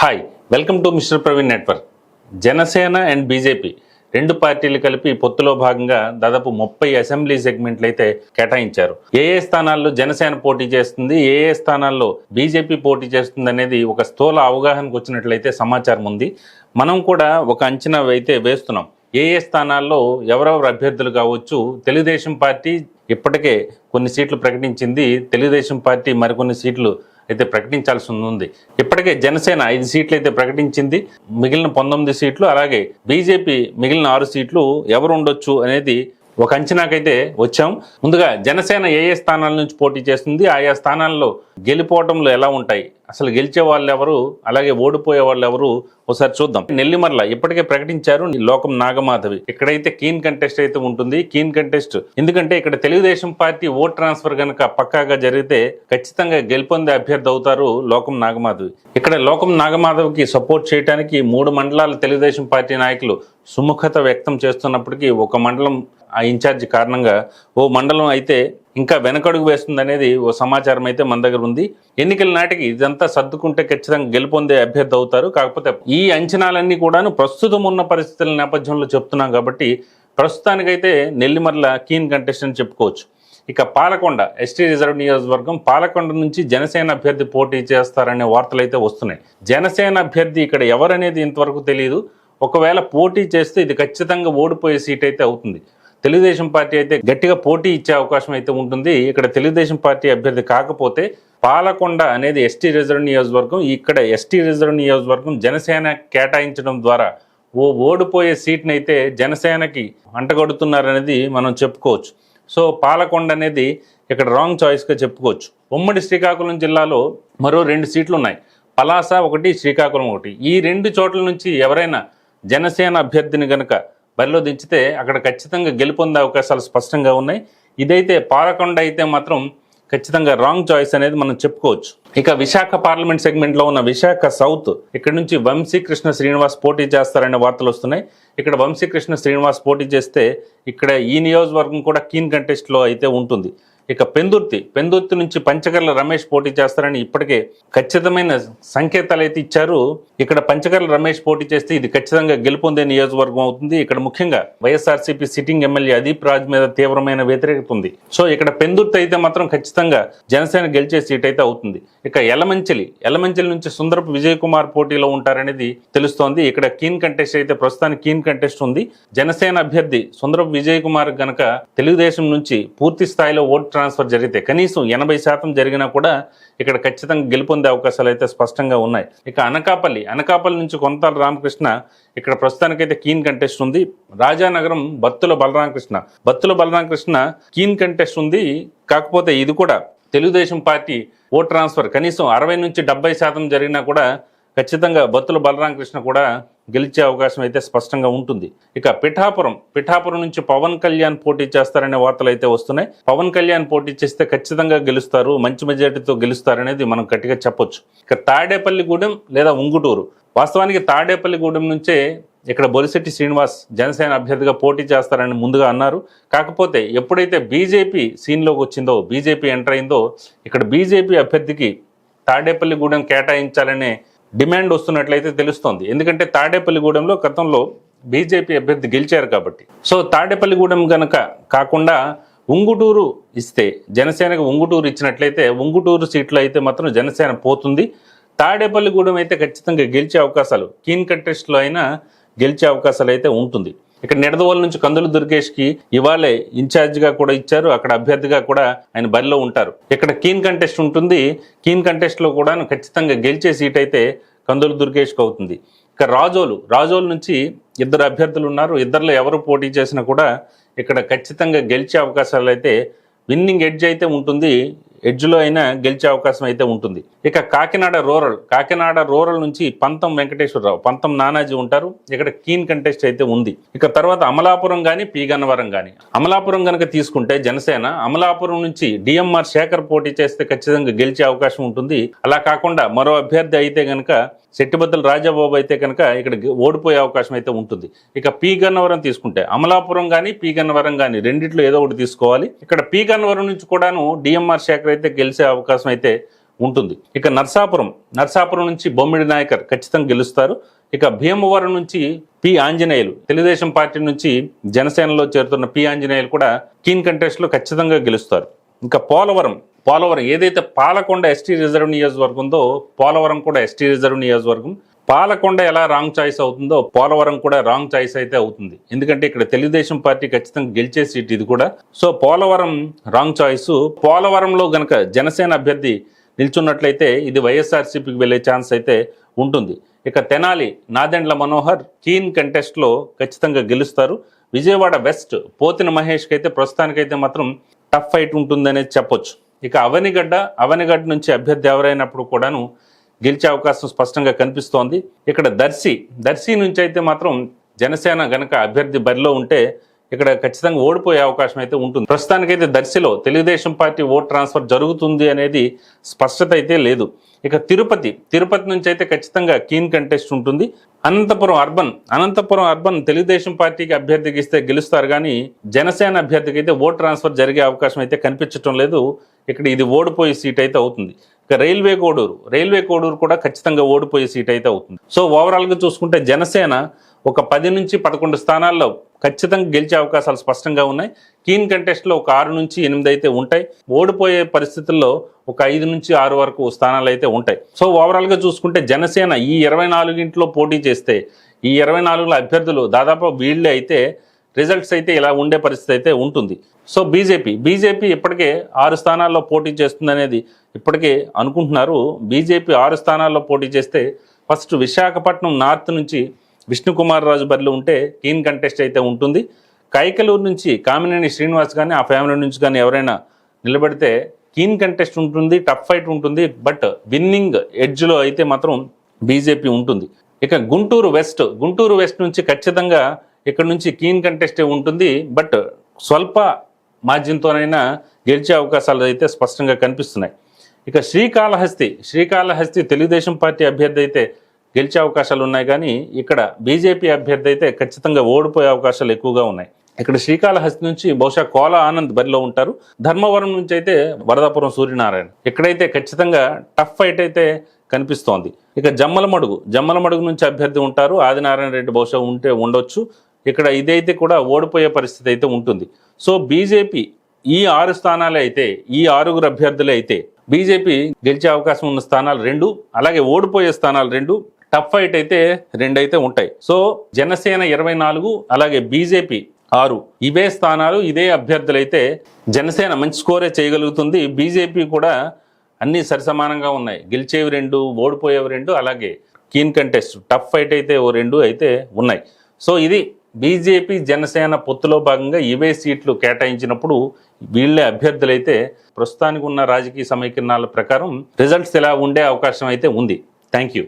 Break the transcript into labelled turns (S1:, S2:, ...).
S1: Hi welcome to mister Praveen network Janasena and BJP రెండు పార్టీలు కలిపి పొత్తులో భాగంగా దాదాపు ముప్పై అసెంబ్లీ సెగ్మెంట్లు అయితే కేటాయించారు. ఏ ఏ స్థానాల్లో జనసేన పోటీ చేస్తుంది ఏ ఏ స్థానాల్లో బీజేపీ పోటీ చేస్తుంది అనేది ఒక స్థూల అవగాహనకు వచ్చినట్లయితే సమాచారం ఉంది. మనం కూడా ఒక అంచనా అయితే వేస్తున్నాం. ఏ ఏ స్థానాల్లో ఎవరెవరు అభ్యర్థులు కావచ్చు తెలుగుదేశం పార్టీ ఇప్పటికే కొన్ని సీట్లు ప్రకటించింది తెలుగుదేశం పార్టీ మరికొన్ని సీట్లు అయితే ప్రకటించాల్సి ఉంది. ఇప్పటికే జనసేన ఐదు సీట్లు అయితే ప్రకటించింది. మిగిలిన పంతొమ్మిది సీట్లు అలాగే బీజేపీ మిగిలిన ఆరు సీట్లు ఎవరు ఉండొచ్చు అనేది ఒక అంచనాకైతే వచ్చాం. ముందుగా జనసేన ఏ ఏ స్థానాల నుంచి పోటీ చేస్తుంది ఆయా స్థానాల్లో గెలిపోవటంలో ఎలా ఉంటాయి అసలు గెలిచే వాళ్ళు ఎవరు అలాగే ఓడిపోయే వాళ్ళు ఎవరు ఒకసారి చూద్దాం. నెల్లిమర్ల ఇప్పటికే ప్రకటించారు లోకం నాగమాధవి. ఇక్కడైతే కీన్ కంటెస్ట్ అయితే ఉంటుంది. కీన్ కంటెస్ట్ ఎందుకంటే ఇక్కడ తెలుగుదేశం పార్టీ ఓట్ ట్రాన్స్ఫర్ కనుక పక్కాగా జరిగితే ఖచ్చితంగా గెలుపొందే అభ్యర్థి అవుతారు లోకం నాగమాధవి. ఇక్కడ లోకం నాగమాధవికి సపోర్ట్ చేయడానికి మూడు మండలాల తెలుగుదేశం పార్టీ నాయకులు సుముఖత వ్యక్తం చేస్తున్నప్పటికీ ఒక మండలం ఆ ఇన్ఛార్జ్ కారణంగా ఓ మండలం అయితే ఇంకా వెనకడుగు వేస్తుంది అనేది ఓ సమాచారం అయితే మన దగ్గర ఉంది. ఎన్నికల నాటికి ఇదంతా సర్దుకుంటే ఖచ్చితంగా గెలుపొందే అభ్యర్థి అవుతారు. కాకపోతే ఈ అంచనాలన్నీ కూడాను ప్రస్తుతం ఉన్న పరిస్థితుల నేపథ్యంలో చెప్తున్నాం కాబట్టి ప్రస్తుతానికైతే నెల్లిమర్ల కీన్ కంటెస్ట్ అని చెప్పుకోవచ్చు. ఇక పాలకొండ ఎస్టీ రిజర్వ్ నియోజకవర్గం పాలకొండ నుంచి జనసేన అభ్యర్థి పోటీ చేస్తారనే వార్తలు అయితే వస్తున్నాయి. జనసేన అభ్యర్థి ఇక్కడ ఎవరనేది ఇంతవరకు తెలియదు ఒకవేళ పోటీ చేస్తే ఇది ఖచ్చితంగా ఓడిపోయే సీట్ అయితే అవుతుంది. తెలుగుదేశం పార్టీ అయితే గట్టిగా పోటీ ఇచ్చే అవకాశం అయితే ఉంటుంది. ఇక్కడ తెలుగుదేశం పార్టీ అభ్యర్థి కాకపోతే పాలకొండ అనేది ఎస్టీ రిజర్వ్ నియోజకవర్గం ఇక్కడ ఎస్టీ రిజర్వ్ నియోజకవర్గం జనసేన కేటాయించడం ద్వారా ఓ ఓడిపోయే సీట్ని అయితే జనసేనకి అంటగడుతున్నారనేది మనం చెప్పుకోవచ్చు. సో పాలకొండ అనేది ఇక్కడ రాంగ్ చాయిస్గా చెప్పుకోవచ్చు. ఉమ్మడి శ్రీకాకుళం జిల్లాలో మరో రెండు సీట్లు ఉన్నాయి పలాస ఒకటి శ్రీకాకుళం ఒకటి. ఈ రెండు చోట్ల నుంచి ఎవరైనా జనసేన అభ్యర్థిని గనక బరిలో దించితే అక్కడ ఖచ్చితంగా గెలుపొందే అవకాశాలు స్పష్టంగా ఉన్నాయి. ఇదైతే పాలకొండ అయితే మాత్రం ఖచ్చితంగా రాంగ్ చాయిస్ అనేది మనం చెప్పుకోవచ్చు. ఇక విశాఖ పార్లమెంట్ సెగ్మెంట్లో ఉన్న విశాఖ సౌత్ ఇక్కడ నుంచి వంశీకృష్ణ శ్రీనివాస్ పోటీ చేస్తారనే వార్తలు వస్తున్నాయి. ఇక్కడ వంశీకృష్ణ శ్రీనివాస్ పోటీ చేస్తే ఇక్కడ ఈ నియోజకవర్గం కూడా కీన్ కంటెస్ట్లో అయితే ఉంటుంది. ఇక పెందుర్తి పెందుర్తి నుంచి పంచకర్ల రమేష్ పోటీ చేస్తారని ఇప్పటికే ఖచ్చితమైన సంకేతాలు అయితే ఇచ్చారు. ఇక్కడ పంచకర్ల రమేష్ పోటీ చేస్తే ఇది ఖచ్చితంగా గెలుపొందే నియోజకవర్గం అవుతుంది. ఇక్కడ ముఖ్యంగా YSRCP sitting MLA Adeep Raj మీద తీవ్రమైన వ్యతిరేకత ఉంది. సో ఇక్కడ పెందుర్తి అయితే మాత్రం ఖచ్చితంగా జనసేన గెలిచే సీట్ అయితే అవుతుంది. ఇక ఎలమంచిలి ఎలమంచిలి నుంచి సుందరపు విజయ్ కుమార్ పోటీలో ఉంటారనేది తెలుస్తోంది. ఇక్కడ కీన్ కంటెస్ట్ అయితే ప్రస్తుతానికి కీన్ కంటెస్ట్ ఉంది. జనసేన అభ్యర్థి సుందరపు విజయ్ కుమార్ గనక తెలుగుదేశం నుంచి పూర్తి స్థాయిలో ఓట్ ట్రాన్స్ఫర్ జరిగితే కనీసం ఎనభై శాతం జరిగినా కూడా ఇక్కడ ఖచ్చితంగా గెలుపొందే అవకాశాలు అయితే స్పష్టంగా ఉన్నాయి. ఇక అనకాపల్లి అనకాపల్లి నుంచి కొంతాల రామకృష్ణ ఇక్కడ ప్రస్తుతానికైతే కీన్ కంటెస్ట్ ఉంది. రాజానగరం బత్తుల బలరామకృష్ణ. బత్తుల బలరామకృష్ణ కీన్ కంటెస్ట్ ఉంది. కాకపోతే ఇది కూడా తెలుగుదేశం పార్టీ ఓట్ ట్రాన్స్ఫర్. కనీసం అరవై నుంచి డెబ్బై శాతం జరిగినా కూడా ఖచ్చితంగా బత్తుల బలరామకృష్ణ కూడా గెలిచే అవకాశం అయితే స్పష్టంగా ఉంటుంది. ఇక పిఠాపురం పిఠాపురం నుంచి పవన్ కళ్యాణ్ పోటీ చేస్తారనే వార్తలు అయితే వస్తున్నాయి. పవన్ కళ్యాణ్ పోటీ చేస్తే ఖచ్చితంగా గెలుస్తారు మంచి మెజార్టీతో గెలుస్తారనేది మనం గట్టిగా చెప్పొచ్చు. ఇక తాడేపల్లిగూడెం లేదా ఉంగుటూరు. వాస్తవానికి తాడేపల్లిగూడెం నుంచే ఇక్కడ బొలిశెట్టి శ్రీనివాస్ జనసేన అభ్యర్థిగా పోటీ చేస్తారని ముందుగా అన్నారు. కాకపోతే ఎప్పుడైతే బీజేపీ సీన్లోకి వచ్చిందో బీజేపీ ఎంటర్ అయిందో ఇక్కడ బీజేపీ అభ్యర్థికి తాడేపల్లిగూడెం కేటాయించాలనే డిమాండ్ వస్తున్నట్లయితే తెలుస్తోంది. ఎందుకంటే తాడేపల్లిగూడెంలో గతంలో బీజేపీ అభ్యర్థి గెలిచారు కాబట్టి. సో తాడేపల్లిగూడెం గనక కాకుండా ఉంగుటూరు ఇస్తే జనసేనకు ఉంగుటూరు ఇచ్చినట్లయితే ఉంగుటూరు సీట్లు అయితే మాత్రం జనసేన పోతుంది. తాడేపల్లిగూడెం అయితే ఖచ్చితంగా గెలిచే అవకాశాలు కీన్ కంటెస్ట్లో అయినా గెలిచే అవకాశాలు అయితే ఉంటుంది. ఇక్కడ నిడదవోలు నుంచి కందులు దుర్గేష్కి ఇవాళే ఇన్ఛార్జిగా కూడా ఇచ్చారు. అక్కడ అభ్యర్థిగా కూడా ఆయన బరిలో ఉంటారు. ఇక్కడ కీన్ కంటెస్ట్ ఉంటుంది. కీన్ కంటెస్ట్లో కూడా ఖచ్చితంగా గెలిచే సీట్ అయితే కందులు దుర్గేష్కి అవుతుంది. ఇక రాజోలు రాజోలు నుంచి ఇద్దరు అభ్యర్థులు ఉన్నారు. ఇద్దరిలో ఎవరు పోటీ చేసినా కూడా ఇక్కడ ఖచ్చితంగా గెలిచే అవకాశాలు అయితే విన్నింగ్ ఎడ్జ్ అయితే ఉంటుంది. ఎడ్జ్లో అయినా గెలిచే అవకాశం అయితే ఉంటుంది. ఇక కాకినాడ రూరల్ కాకినాడ రూరల్ నుంచి పంతం వెంకటేశ్వరరావు పంతం నానాజీ ఉంటారు. ఇక్కడ కీన్ కంటెస్ట్ అయితే ఉంది. ఇక తర్వాత అమలాపురం కానీ పీగన్నవరం కానీ అమలాపురం కనుక తీసుకుంటే జనసేన అమలాపురం నుంచి డిఎంఆర్ శేఖర్ పోటీ చేస్తే ఖచ్చితంగా గెలిచే అవకాశం ఉంటుంది. అలా కాకుండా మరో అభ్యర్థి అయితే కనుక శెట్టిబద్దల రాజాబాబు అయితే కనుక ఇక్కడ ఓడిపోయే అవకాశం అయితే ఉంటుంది. ఇక పీ గన్నవరం తీసుకుంటే అమలాపురం కానీ పీ గన్నవరం కానీ రెండిట్లో ఏదో ఒకటి తీసుకోవాలి. ఇక్కడ పీ గన్నవరం నుంచి కూడాను డిఎంఆర్ శేఖర్ అయితే గెలిచే అవకాశం అయితే ఉంటుంది. ఇక నర్సాపురం నర్సాపురం నుంచి బొమ్మిడి నాయకర్ ఖచ్చితంగా గెలుస్తారు. ఇక భీమవరం నుంచి పి ఆంజనేయులు తెలుగుదేశం పార్టీ నుంచి జనసేనలో చేరుతున్న పి ఆంజనేయులు కూడా కీన్ కంటెస్ట్లో ఖచ్చితంగా గెలుస్తారు. ఇంకా పోలవరం పోలవరం ఏదైతే పాలకొండ ఎస్టీ రిజర్వ్ నియోజకవర్గం ఉందో పోలవరం కూడా ఎస్టీ రిజర్వ్ నియోజకవర్గం. పాలకొండ ఎలా రాంగ్ చాయిస్ అవుతుందో పోలవరం కూడా రాంగ్ చాయిస్ అయితే అవుతుంది. ఎందుకంటే ఇక్కడ తెలుగుదేశం పార్టీ ఖచ్చితంగా గెలిచే సీట్ ఇది కూడా. So Polavaram wrong choice. పోలవరంలో గనక జనసేన అభ్యర్థి నిల్చున్నట్లయితే ఇది వైఎస్ఆర్సీపీకి వెళ్ళే ఛాన్స్ అయితే ఉంటుంది. ఇక తెనాలి నాదెండ్ల మనోహర్ కీన్ కంటెస్ట్లో ఖచ్చితంగా గెలుస్తారు. విజయవాడ వెస్ట్ పోతిన మహేష్కి అయితే ప్రస్తుతానికైతే మాత్రం టఫ్ ఫైట్ ఉంటుందనేది చెప్పొచ్చు. ఇక అవనిగడ్డ అవనిగడ్డ నుంచి అభ్యర్థి ఎవరైనప్పుడు కూడాను గెలిచే అవకాశం స్పష్టంగా కనిపిస్తోంది. ఇక్కడ దర్శి దర్శి నుంచి అయితే మాత్రం జనసేన గనక అభ్యర్థి బరిలో ఉంటే ఇక్కడ ఖచ్చితంగా ఓడిపోయే అవకాశం అయితే ఉంటుంది. ప్రస్తుతానికైతే దర్శిలో తెలుగుదేశం పార్టీ ఓట్ ట్రాన్స్ఫర్ జరుగుతుంది అనేది స్పష్టత అయితే లేదు. ఇక తిరుపతి తిరుపతి నుంచి అయితే ఖచ్చితంగా కీన్ కంటెస్ట్ ఉంటుంది. అనంతపురం అర్బన్ అనంతపురం అర్బన్ తెలుగుదేశం పార్టీకి అభ్యర్థికి ఇస్తే గెలుస్తారు కానీ జనసేన అభ్యర్థికి అయితే ఓట్ ట్రాన్స్ఫర్ జరిగే అవకాశం అయితే కనిపించడం లేదు. ఇక్కడ ఇది ఓడిపోయే సీట్ అయితే అవుతుంది. ఇక రైల్వే కోడూరు రైల్వే కోడూరు కూడా ఖచ్చితంగా ఓడిపోయే సీట్ అయితే అవుతుంది. సో ఓవరాల్గా చూసుకుంటే జనసేన ఒక పది నుంచి పదకొండు స్థానాల్లో ఖచ్చితంగా గెలిచే అవకాశాలు స్పష్టంగా ఉన్నాయి. కీన్ కంటెస్ట్లో ఒక ఆరు నుంచి ఎనిమిది అయితే ఉంటాయి. ఓడిపోయే పరిస్థితుల్లో ఒక ఐదు నుంచి ఆరు వరకు స్థానాలు అయితే ఉంటాయి. సో ఓవరాల్గా చూసుకుంటే జనసేన ఈ ఇరవై నాలుగింట్లో పోటీ చేస్తే ఈ ఇరవై నాలుగులో అభ్యర్థులు దాదాపు వీళ్ళే అయితే రిజల్ట్స్ అయితే ఇలా ఉండే పరిస్థితి అయితే ఉంటుంది. సో బీజేపీ బీజేపీ ఇప్పటికే ఆరు స్థానాల్లో పోటీ చేస్తుందనేది ఇప్పటికే అనుకుంటున్నారు. బీజేపీ ఆరు స్థానాల్లో పోటీ చేస్తే ఫస్ట్ విశాఖపట్నం నార్త్ నుంచి విష్ణుకుమార్ రాజు బరిలో ఉంటే కీన్ కంటెస్ట్ అయితే ఉంటుంది. కైకలూరు నుంచి కామినేని శ్రీనివాస్ కానీ ఆ ఫ్యామిలీ నుంచి కానీ ఎవరైనా నిలబడితే కీన్ కంటెస్ట్ ఉంటుంది టఫ్ ఫైట్ ఉంటుంది. బట్ విన్నింగ్ ఎడ్జ్లో అయితే మాత్రం బీజేపీ ఉంటుంది. ఇక గుంటూరు వెస్ట్ గుంటూరు వెస్ట్ నుంచి ఖచ్చితంగా ఇక్కడ నుంచి కీన్ కంటెస్టే ఉంటుంది బట్ స్వల్ప మార్జిన్తోనైనా గెలిచే అవకాశాలు అయితే స్పష్టంగా కనిపిస్తున్నాయి. ఇక శ్రీకాళహస్తి శ్రీకాళహస్తి తెలుగుదేశం పార్టీ అభ్యర్థి అయితే గెలిచే అవకాశాలు ఉన్నాయి కానీ ఇక్కడ బీజేపీ అభ్యర్థి అయితే ఖచ్చితంగా ఓడిపోయే అవకాశాలు ఎక్కువగా ఉన్నాయి. ఇక్కడ శ్రీకాళహస్తి నుంచి బహుశా కోల ఆనంద్ బరిలో ఉంటారు. ధర్మవరం నుంచి అయితే వరదాపురం సూర్యనారాయణ. ఇక్కడైతే ఖచ్చితంగా టఫ్ ఫైట్ అయితే కనిపిస్తోంది. ఇక జమ్మలమడుగు జమ్మలమడుగు నుంచి అభ్యర్థి ఉంటారు. ఆదినారాయణ రెడ్డి బహుశా ఉంటే ఉండొచ్చు. ఇక్కడ ఇదైతే కూడా ఓడిపోయే పరిస్థితి అయితే ఉంటుంది. సో బీజేపీ ఈ ఆరు స్థానాలే అయితే ఈ ఆరుగురు అభ్యర్థులే అయితే బీజేపీ గెలిచే అవకాశం ఉన్న స్థానాలు రెండు అలాగే ఓడిపోయే స్థానాలు రెండు టఫ్ ఫైట్ అయితే రెండు అయితే ఉంటాయి. సో జనసేన ఇరవై నాలుగు అలాగే బీజేపీ ఆరు. ఇవే స్థానాలు ఇదే అభ్యర్థులైతే జనసేన మంచి స్కోరే చేయగలుగుతుంది. బీజేపీ కూడా అన్ని సరిసమానంగా ఉన్నాయి. గెలిచేవి రెండు ఓడిపోయేవి రెండు అలాగే కీన్ కంటెస్ట్ టఫ్ ఫైట్ అయితే ఓ రెండు అయితే ఉన్నాయి. సో ఇది బీజేపీ జనసేన పొత్తులో భాగంగా ఇవే సీట్లు కేటాయించినప్పుడు వీళ్ళే అభ్యర్థులైతే ప్రస్తుతానికి ఉన్న రాజకీయ సమీకరణాల ప్రకారం రిజల్ట్స్ ఇలా ఉండే అవకాశం అయితే ఉంది. Thank you.